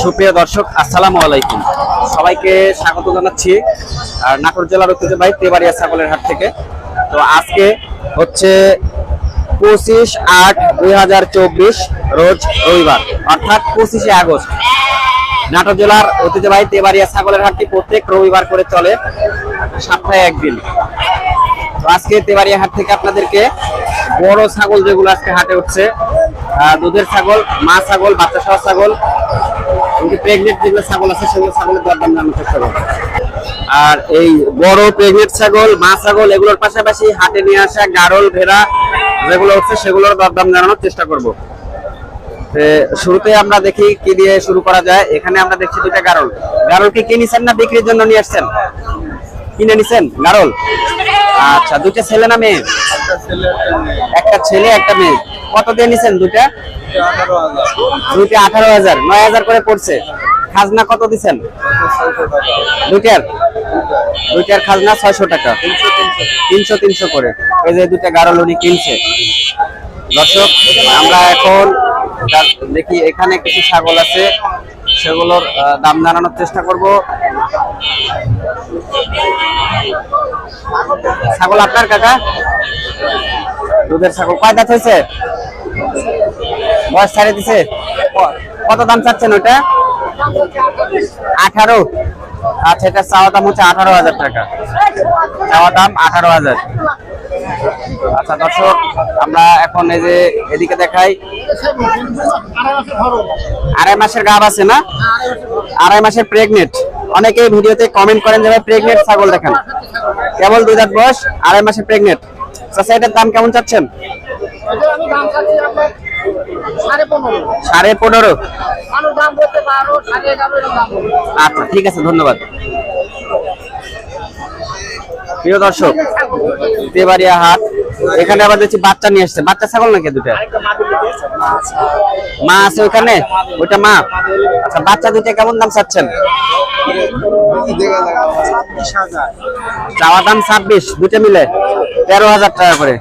সুপ্রিয় দর্শক, আসসালামু আলাইকুম। সবাইকে স্বাগত জানাচ্ছি, আর নাটোর জেলার ঐতিহ্যবাহী তেবাড়িয়া ছাগলের হাট থেকে। তো আজকে হচ্ছে পঁচিশ আট দুই রোজ রবিবার, অর্থাৎ পঁচিশে আগস্ট। নাটোর জেলার ঐতিহ্যবাহী তেবাড়িয়া ছাগলের হাটটি প্রত্যেক রবিবার করে চলে, সপ্তাহে একদিন। তো আজকে তেবাড়িয়া হাট থেকে আপনাদেরকে বড় ছাগল যেগুলো আজকে হাটে উঠছে দুধের ছাগল, মা ছাগল, বাচ্চা সহ ছাগল প্রেগনেন্ট যেগুলো ছাগল আছে, সেগুলো ছাগলের দরদাম আর এই বড় প্রেগনেন্ট ছাগল, মা ছাগল, এগুলোর পাশাপাশি হাটে নিয়ে আসা গারল, ভেড়া, যেগুলো হচ্ছে সেগুলোর দরদাম জানানোর চেষ্টা করব। শুরুতে আমরা দেখি কি দিয়ে শুরু করা যায়। এখানে আমরা দেখছি দুইটা গারল। গারল কি কিনেছেন না বিক্রির জন্য নিয়ে আসছেন? কিনে নিছেন? গারল? আচ্ছা দুইটা ছেলে না মেয়ে? একটা ছেলে, একটা মেয়ে। কত দিয়ে নিছেন দুইটা? দুইটা আঠারো হাজার। নয় হাজার করে পড়ছে। খাজনা কত দিছেন? দুইটার? দুইটার খাজনা ছয়শো টাকা। তিনশো তিনশো করে। এই যে দুইটা গারল উনি কিনছে। দর্শক, আমরা এখন দেখি এখানে কিছু ছাগল আছে। সেগুলোর দাম জানানোর চেষ্টা করব। ছাগল আপনার কাকা? দুধের ছাগল। কয় দাঁত হয়েছে? বয়স ছাড়ে দিছে? কত দাম চাচ্ছেন ওইটা আঠারো। আচ্ছা এটা চাওয়া দাম হচ্ছে আঠারো হাজার টাকা। চাওয়া দাম আঠারো হাজার। আচ্ছা দর্শক, আমরা এখন এই যে এদিকে দেখাই। আড়াই মাসের গাব আছে না? আড়াই মাসের প্রেগনেন্ট অনেকেই ভিডিওতে কমেন্ট করেন যে প্রেগনেন্ট ছাগল দেখেন। কেবল দুই দাঁত বয়স, আড়াই মাসের প্রেগনেন্ট আচ্ছা এটার দাম কেমন চাচ্ছেন? দাম চাচ্ছি আপনার সাড়ে পনেরো। সাড়ে পনেরো? মানুষ দাম বলতে পারো সাড়ে এগারো দাম আচ্ছা ঠিক আছে ধন্যবাদ। প্রিয় দর্শক তেবাড়িয়া হাট এখানে আবার দেখছি বাচ্চা নিয়ে আসছে। বাচ্চা ছাগল নাকি দুটা মা আছে। ওইখানে ওইটা মা? আচ্ছা বাচ্চা দুইটা কেমন দাম চাচ্ছেন? চাওয়া দাম ছাব্বিশ দুটো মিলে তেরো হাজার টাকা করে।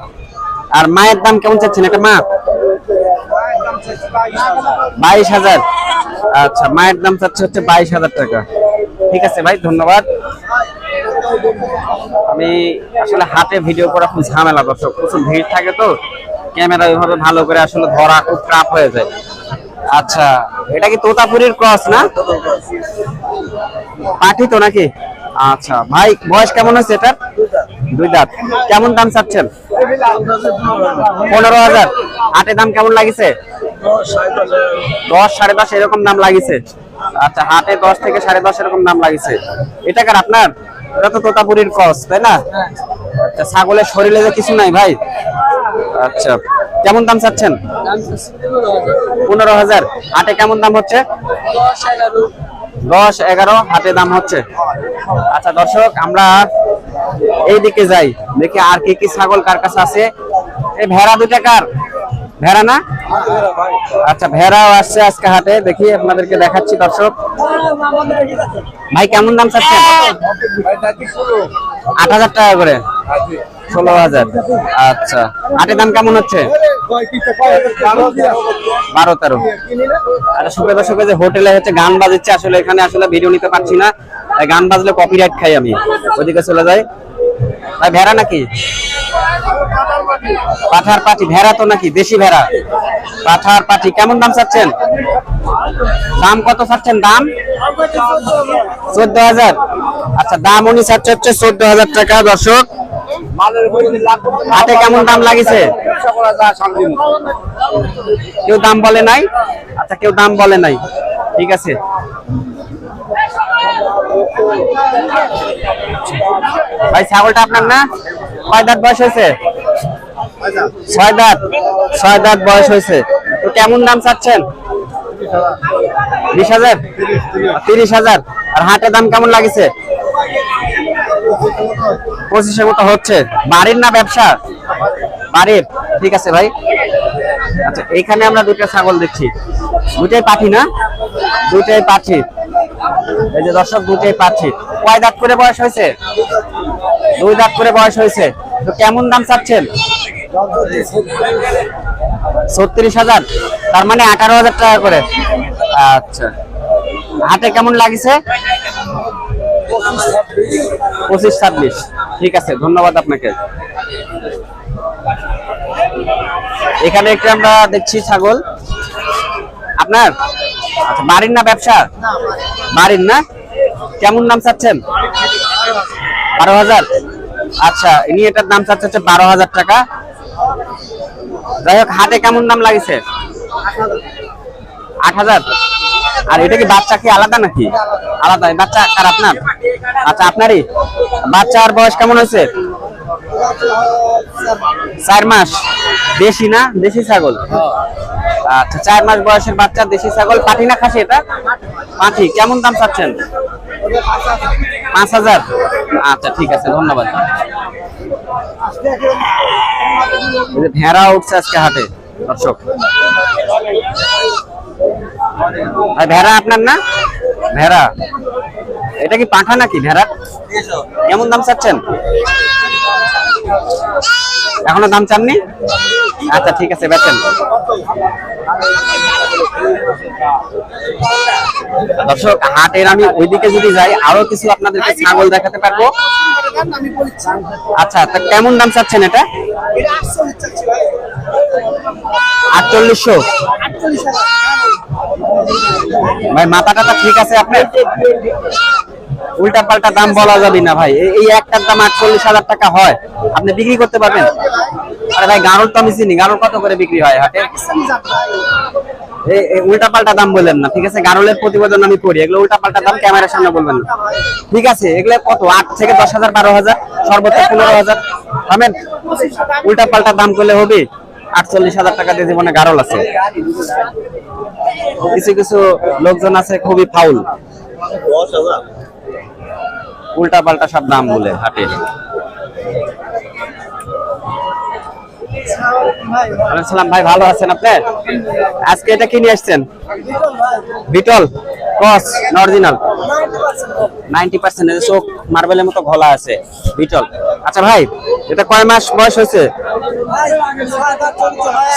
আর মায়ের দাম কেমন চাচ্ছেন? এটা মা বাইশ হাজার। আচ্ছা মায়ের দাম চাচ্ছে হচ্ছে বাইশ হাজার টাকা। ঠিক আছে ভাই, ধন্যবাদ। আমি আসলে হাতে ভিডিও করা খুব ঝামেলা, দর্শক। প্রচুর ভিড় থাকে তো। ক্যামেরা ওইভাবে ভালো করে আসলে ধরা খুব ট্রাপ হয়ে যায়। আচ্ছা এটা কি তোতাপুরির ক্রস না? পাঠি তো নাকি? আচ্ছা ভাই, বয়স কেমন হয়েছে এটার? দুই দাঁত। কেমন দাম চাচ্ছেন? পনেরো হাজার। হাটে দাম কেমন লাগিছে? দশ সাড়ে দশ এরকম দাম লাগিছে। আচ্ছা হাটে দশ থেকে সাড়ে দশ এরকম দাম লাগিছে। এটা কার আপনার? এটা তো তোতাপুরির ক্রস তাই না? আচ্ছা ছাগলের শরীরে যে কিছু নাই ভাই? আচ্ছা কেমন দাম চাচ্ছেন? পনেরো হাজার। হাটে কেমন দাম হচ্ছে? দশ, এগারো, হাটে দাম হচ্ছে। আচ্ছা দর্শক, আমরা এই দিকে যাই, দেখি আর কি কি ছাগল কার কাছে আছে। এই ভেড়া দুটা কার? ভেড়া না? আচ্ছা ভেড়াও আসছে আজকে হাতে দেখি আপনাদেরকে দেখাচ্ছি, দর্শক। ভাই, কেমন দাম চাচ্ছেন? আট হাজার টাকা করে। ষোলো হাজার। আচ্ছা। হাটের দাম কেমন হচ্ছে? বারো, তেরো। আরে সুপে দর্শকে যে হোটেলে হচ্ছে গান বাজছে আসলে এখানে আসলে ভিডিও নিতে পারছি না। গান বাজলে কপিরাইট খাই আমি। ওদিকে চলে যাই। ভাই, ভেড়া নাকি? পাঠার পাটি ভেড়া তো নাকি? দেশি ভেড়া। পাঠার পাটি কেমন দাম চাচ্ছেন? দাম কত চাচ্ছেন? দাম? চোদ্দ হাজার। আচ্ছা দাম উনি চাচ্ছে হচ্ছে চোদ্দ হাজার টাকা, দর্শক। হাতে কেমন দাম লাগিছে? কেউ দাম বলে নাই? আচ্ছা কেউ দাম বলে নাই। ঠিক আছে। ভাই ছাগলটা আপনার না? কয় দাঁত বয়স হয়েছে? ছয় দাঁত। ছয় দাঁত বয়স হয়েছে। তো কেমন দাম চাচ্ছেন? বিশ হাজার? তিরিশ হাজার। আর হাটের দাম কেমন লাগিছে? পঁচিশের মতো হচ্ছে। বাড়ির না ব্যবসা? বাড়ির। ঠিক আছে ভাই। আচ্ছা এইখানে আমরা দুইটা ছাগল দেখছি। দুটাই পাঠি না? দুইটাই পাঠি এই যে দর্শক দুটাই পাঠি কয় দাঁত করে বয়স হয়েছে? দুই দাঁত করে বয়স হয়েছে। তো কেমন দাম চাচ্ছেন? ছত্রিশ হাজার। তার মানে আঠারো হাজার টাকা করে। আচ্ছা। হাটে কেমন লাগিছে? পঁচিশ ছাব্বিশ। ঠিক আছে, ধন্যবাদ আপনাকে। এখানে একটু আমরা দেখছি ছাগল। আপনার? আচ্ছা বাড়ির না ব্যবসা? বাড়ির না? কেমন দাম চাচ্ছেন? বারো হাজার। আচ্ছা ইনি এটার দাম চাচ্ছে হচ্ছে বারো হাজার টাকা। যাই হোক, হাটে কেমন দাম লাগিছে? আট হাজার। আর এটা কি বাচ্চা কি আলাদা নাকি? আলাদা। বাচ্চা আর আপনার? আচ্ছা আপনারই? বাচ্চার বয়স কেমন হয়েছে? চার মাস। দেশি না? দেশি ছাগল? আচ্ছা চার মাস বয়সের বাচ্চা, দেশি ছাগল। পাঠি না খাসি এটা? পাঠি। কেমন দাম চাচ্ছেন? পাঁচ হাজার। আচ্ছা ঠিক আছে, ধন্যবাদ। ভেড়া উঠছে আজকে হাটে, দর্শক। ভাই ভেড়া আপনার না? ভেড়া? এটা কি পাঠা নাকি ভেড়া? কেমন দাম চাচ্ছেন? এখনও দাম চাননি? আচ্ছা ঠিক আছে, বেচেন। দর্শক, হাটের আমি ওইদিকে যদি যাই, আরও কিছু আপনাদেরকে ছাগল দেখাতে পারব। আচ্ছা তা কেমন দাম চাচ্ছেন এটা? আটচল্লিশশো। ভাই মাথা টাথা ঠিক আছে আপনার? উল্টা পাল্টা দাম বলা যাবে না ভাই। এই- একটার দাম আটচল্লিশ হাজার টাকা হয়। আপনি বিক্রি করতে পারবেন? আরে ভাই তো আমি চিনি। কত করে বিক্রি হয় হাটে? উল্টা পাল্টা দাম না, ঠিক আছে? প্রতিবেদন আমি করি এগুলো উল্টা পাল্টা দাম ক্যামেরার সামনে বলবেন না। ঠিক আছে, এগুলো কত? আট থেকে দশ হাজার, বারো হাজার, সর্বোচ্চ পনেরো হাজার। উল্টা পাল্টা দাম করলে হবে। আটচল্লিশ হাজার টাকা দিয়ে জীবনে গাড়ল আছে। কিছু কিছু লোকজন আছে খুবই ফাউল। উল্টা পাল্টা সব দাম বলে হাটে। ভাই সালাম ভাই ভালো আছেন আপনি? আজকে এটা কি নিয়ে আসছেন? বিটল কস অরিজিনাল নাইনটি পার্সেন্ট চোখ মার্বেলের মতো ঘোলা আছে, বিটল। আচ্ছা ভাই, এটা কয় মাস বয়স হয়েছে?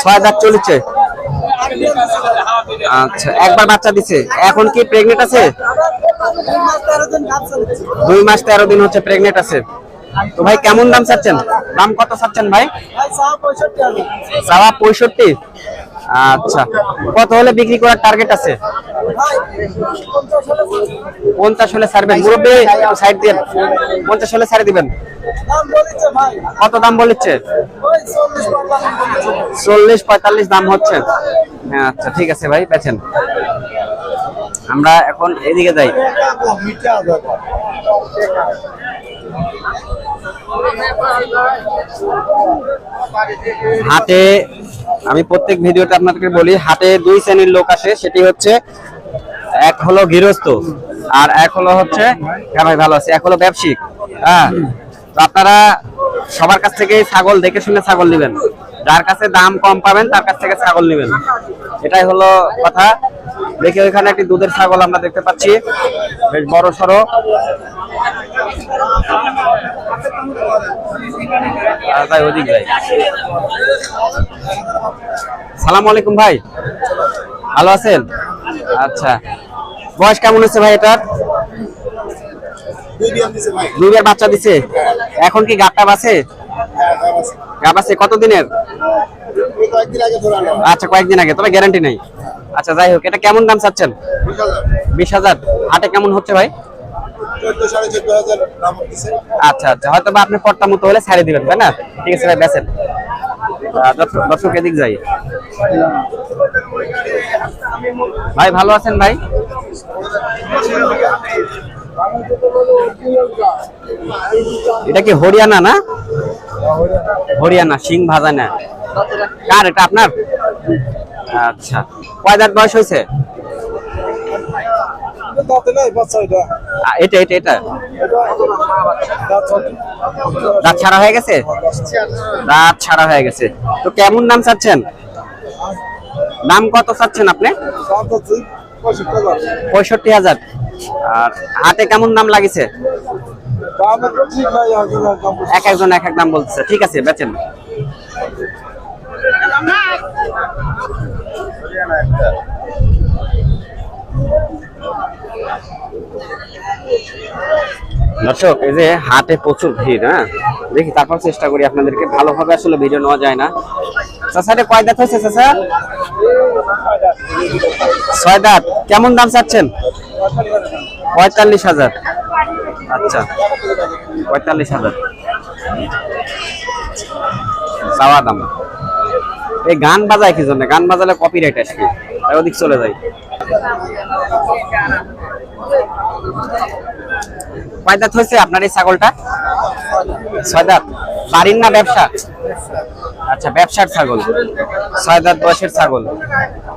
ছয় হাজার চলছে। আচ্ছা একবার বাচ্চা দিছে। এখন কি প্রেগনেন্ট আছে? দুই মাস তেরো দিন হচ্ছে প্রেগনেন্ট আছে। তো ভাই, কেমন দাম চাচ্ছেন? দাম কত চাচ্ছেন ভাই? ভাই পঁয়ষট্টি। আচ্ছা কত হলে বিক্রি করার টার্গেট আছে? পঞ্চাশ হলে ছাড়বেন, মুরব্বী সাইড দিয়ে পঞ্চাশ হলে ছাড়ে দিবেন। কত দাম বলেছে? চল্লিশ পঁয়তাল্লিশ দাম হচ্ছে। হ্যাঁ আচ্ছা ঠিক আছে ভাই বেছেন আমরা এখন এদিকে যাই। হাটে, আমি প্রত্যেক ভিডিওতে আপনাদেরকে বলি, হাটে দুই শ্রেণির লোক আসে, সেটি হচ্ছে এক হলো গৃহস্থ আর এক হলো হচ্ছে হ্যাঁ ভাই, ভালো আছে। এক হলো ব্যবসায়িক হ্যাঁ? আপনারা সবার কাছ থেকে ছাগল দেখে শুনে ছাগল নেবেন। যার কাছে দাম কম পাবেন, তার কাছ থেকে ছাগল নেবেন। এটাই হলো কথা। দেখি ওইখানে একটি দুধের ছাগল আমরা দেখতে পাচ্ছি। বেশ বড় সড়ো। ওদিক যাই সালাম আলাইকুম ভাই। ভালো আছেন? আচ্ছা। বয়স কেমন হচ্ছে ভাই এটার? দুইবার বাচ্চা দিছে। এখন কি গাবটা বাসে গাব আছে। কত দিনের আচ্ছা কয়েকদিন আগে তবে গ্যারান্টি নাই। আচ্ছা যাই হোক এটা কেমন দাম চাচ্ছেন? বিশ হাজার। হাটে কেমন হচ্ছে ভাই? আচ্ছা আচ্ছা। হয়তো বা আপনি পট্টা মতো হলে ছাড়ে দিবেন তাই না? ঠিক আছে ভাই বেছেন দর্শক- এদিক যাই। ভাই, ভালো আছেন ভাই? এটা কি হরিয়ানা না? হরিয়ানা সিং ভাজা না। কার এটা আপনার? আচ্ছা। কয় বয়স হয়েছে? এটা এটা এটা? ছাড়া হয়ে গেছে? দাঁত ছাড়া হয়ে গেছে। তো কেমন দাম চাচ্ছেন? দাম কত চাচ্ছেন আপনি? পঁয়ষট্টি হাজার। আর হাতে কেমন দাম লাগিছে? এক একজন এক এক দাম বলতেছে। ঠিক আছে, বেচেন। দর্শক, এই যে হাটে প্রচুর ভিড় হ্যাঁ? দেখি, তারপর চেষ্টা করি আপনাদেরকে ভালোভাবে আসলে ভিডিও নেওয়া যায় না। চাচা রে কয় দাঁত হয়েছে, চাচা? ছয় দাঁত। কেমন দাম চাচ্ছেন? পঁয়তাল্লিশ হাজার। আচ্ছা পঁয়তাল্লিশ হাজার। চাওয়া দাম। এই গান বাজায় কি জন্য? গান বাজালে কপিরাইট আসবে। ওদিক চলে যাই। কয় দাঁত হয়েছে আপনার এই ছাগলটা? ছয় দাঁত। বাড়ির না ব্যবসা? আচ্ছা ব্যবসার ছাগল। ছয় দাঁত বয়সের ছাগল।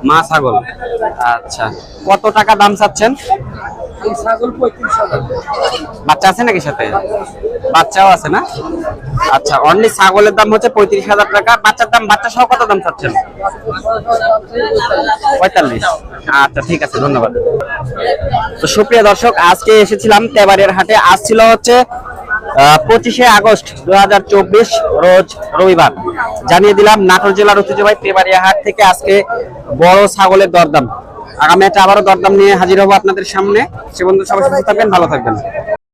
মা ছাগল। আচ্ছা। কত টাকা দাম চাচ্ছেন? বাচ্চা আছে নাকি সাথে? বাচ্চাও আছে না? আচ্ছা অনলি ছাগলের দাম হচ্ছে পঁয়ত্রিশ হাজার টাকা। বাচ্চার দাম বাচ্চা সহ কত দাম চাচ্ছেন? পঁয়তাল্লিশ। আচ্ছা ঠিক আছে, ধন্যবাদ। তো সুপ্রিয় দর্শক, আজকে এসেছিলাম তেবাড়িয়ার হাটে। আজ ছিল হচ্ছে পঁচিশে আগস্ট দু হাজার চব্বিশ, রোজ রবিবার। জানিয়ে দিলাম, নাটোর জেলার ঐতিহ্যবাহী তেবাড়িয়া হাট থেকে আজকে বড় ছাগলের দরদাম। আগামী একটা আবারও দরদাম নিয়ে হাজির হব আপনাদের সামনে। সে বন্ধু সবাই সুস্থ থাকবেন, ভালো থাকবেন।